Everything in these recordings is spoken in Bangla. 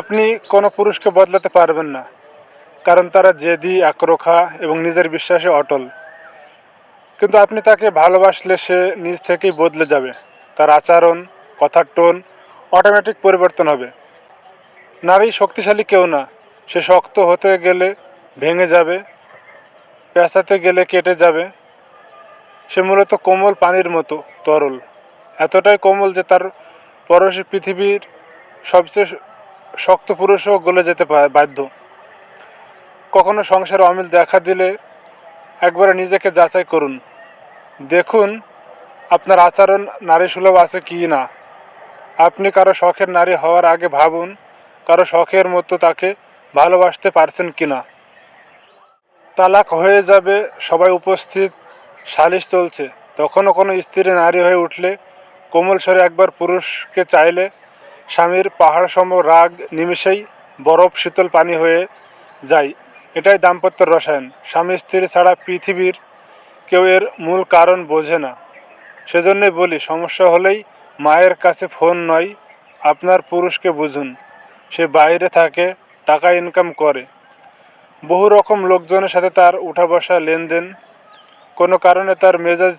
আপনি কোনো পুরুষকে বদলাতে পারবেন না, কারণ তারা জেদি একরোখা এবং নিজের বিশ্বাসে অটল। কিন্তু আপনি তাকে ভালোবাসলে সে নিজ থেকেই বদলে যাবে। তার আচরণ, কথার টোন অটোমেটিক পরিবর্তন হবে। নারী শক্তিশালী কেউ না, সে শক্ত হতে গেলে ভেঙে যাবে, পেঁচাতে গেলে কেটে যাবে। সে মূলত কোমল পানির মতো, তরল। এতটাই কোমল যে তার পরশে পৃথিবীর সবচেয়ে শক্ত পুরুষও গলে যেতে বাধ্য। কখনো সংসারে অমিল দেখা দিলে একবারে নিজেকে যাচাই করুন। দেখুন, আপনার আচরণ নারী সুলভ আছে কি না। আপনি কারও শখের নারী হওয়ার আগে ভাবুন, কারও শখের মতো তাকে ভালোবাসতে পারছেন কি না। তালাক হয়ে যাবে, সবাই উপস্থিত, সালিশ চলছে। তখনও কোনো স্ত্রী নারী হয়ে উঠলে কোমল স্বরে একবার পুরুষকে চাইলে স্বামীর পাহাড় সম রাগ, নিমিষেই বরফ, শীতল পানি হয়ে যায়। এটাই দাম্পত্যের রসায়ন। স্বামী স্ত্রী ছাড়া পৃথিবীর কেউ এর মূল কারণ বোঝে না। সেজন্যই বলি, সমস্যা হলেই মায়ের কাছে ফোন নয়, আপনার পুরুষকে বুঝুন। সে বাইরে থাকে, টাকা ইনকাম করে। বহু রকম লোকজনের সাথে তার উঠা বসা লেনদেন। কোনো কারণে তার মেজাজ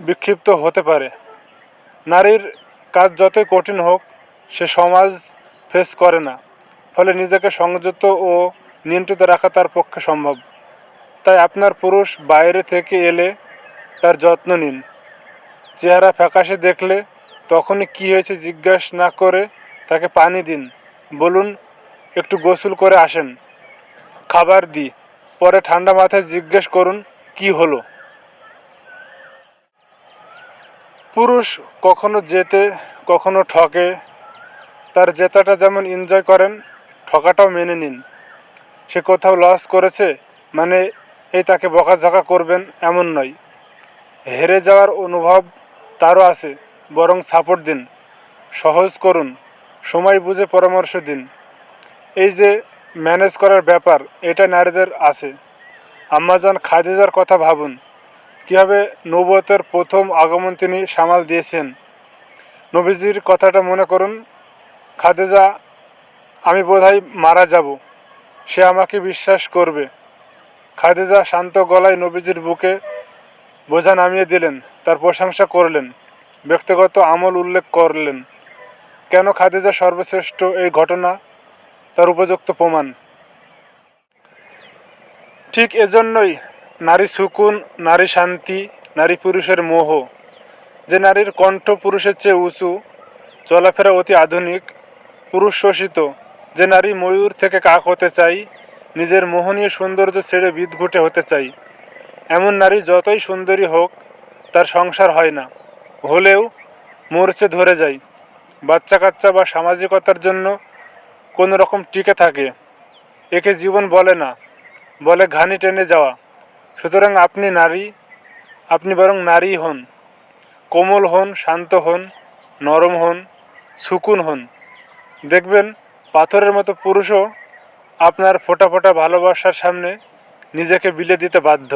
বিক্ষিপ্ত হতে পারে। নারীর কাজ যতই কঠিন হোক সে সমাজ ফেস করে না। ফলে নিজেকে সংযত ও নিয়ন্ত্রিত রাখা তার পক্ষে সম্ভব। তাই আপনার পুরুষ বাইরে থেকে এলে তার যত্ন নিন। চেহারা ফ্যাকাশে দেখলে তখনই কী হয়েছে জিজ্ঞাসা না করে তাকে পানি দিন। বলুন, একটু গোসল করে আসেন। খাবার দিই পরে ঠান্ডা মাথায় জিজ্ঞেস করুন, কি হলো? পুরুষ কখনো যেতে, কখনো ঠকে তার জেতাটা যেমন এনজয় করেন, ঠকাটাও মেনে নিন। সে কোথাও লস করেছে মানে এই তাকে বকাঝকা করবেন এমন নয়। হেরে যাওয়ার অনুভব তারও আছে, বরং সাপোর্ট দিন। সহজ করুন, সময় বুঝে পরামর্শ দিন। এই যে ম্যানেজ করার ব্যাপার, এটা নারীদের আছে। আম্মাজান খাদিজার কথা ভাবুন, কীভাবে নবতের প্রথম আগমন তিনি সামাল দিয়েছেন। নবীজির কথাটা মনে করুন খাদিজা, আমি বোধহয় মারা যাব। সে আমাকে বিশ্বাস করবে। খাদেজা শান্ত গলায় নবীজির বুকে বোঝা নামিয়ে দিলেন, তার প্রশংসা করলেন, ব্যক্তিগত আমল উল্লেখ করলেন। কেন খাদিজা সর্বশ্রেষ্ঠ এই ঘটনা? তার উপযুক্ত প্রমাণ। ঠিক এজন্যই নারী সুকুন, নারী শান্তি, নারী পুরুষের মোহ। যে নারীর কণ্ঠ পুরুষের চেয়ে উঁচু, চলাফেরা অতি আধুনিক পুরুষ শোষিত, যে নারী ময়ূর থেকে কাক হতে চাই, নিজের মোহনীয় সৌন্দর্য ছেড়ে বিদঘুটে হতে চাই। এমন নারী যতই সুন্দরী হোক, তার সংসার হয় না। হলেও মরচে ধরে যায়। বাচ্চা কাচ্চা বা সামাজিকতার জন্য কোনো রকম টিকে থাকে। একে জীবন বলে না, বলে ঘানি টেনে যাওয়া। সুতরাং আপনি নারী, আপনি বরং নারী হন। কোমল হন, শান্ত হন, নরম হন, সুকুন হন। দেখবেন পাথরের মতো পুরুষও আপনার ফোটা ফোটা ভালোবাসার সামনে নিজেকে বিলে দিতে বাধ্য।